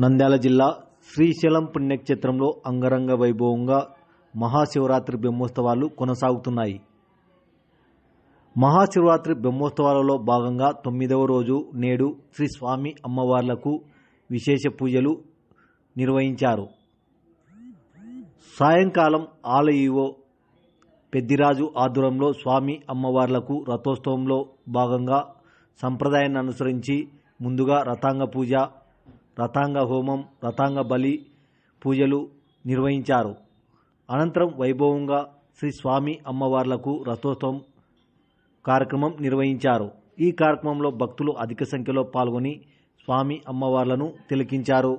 నంద్యాల జిల్లా శ్రీశైలం పుణ్యక్షేత్రంలో అంగరంగ వైభవంగా మహాశివరాత్రి బ్రహ్మోత్సవాలు కొనసాగుతున్నాయి. మహాశివరాత్రి బ్రహ్మోత్సవాలలో భాగంగా తొమ్మిదవ రోజు నేడు శ్రీ స్వామి అమ్మవార్లకు విశేష పూజలు నిర్వహించారు. సాయంకాలం ఆలయో పెద్దిరాజు ఆధ్వర్యంలో స్వామి అమ్మవార్లకు రథోత్సవంలో భాగంగా సంప్రదాయాన్ని అనుసరించి ముందుగా రథాంగ పూజ రథాంగ హోమం రథాంగ బలి పూజలు నిర్వహించారు. అనంతరం వైభవంగా శ్రీ స్వామి అమ్మవార్లకు రథోత్సవం కార్యక్రమం నిర్వహించారు. ఈ కార్యక్రమంలో భక్తులు అధిక సంఖ్యలో పాల్గొని స్వామి అమ్మవార్లను తిలకించారు.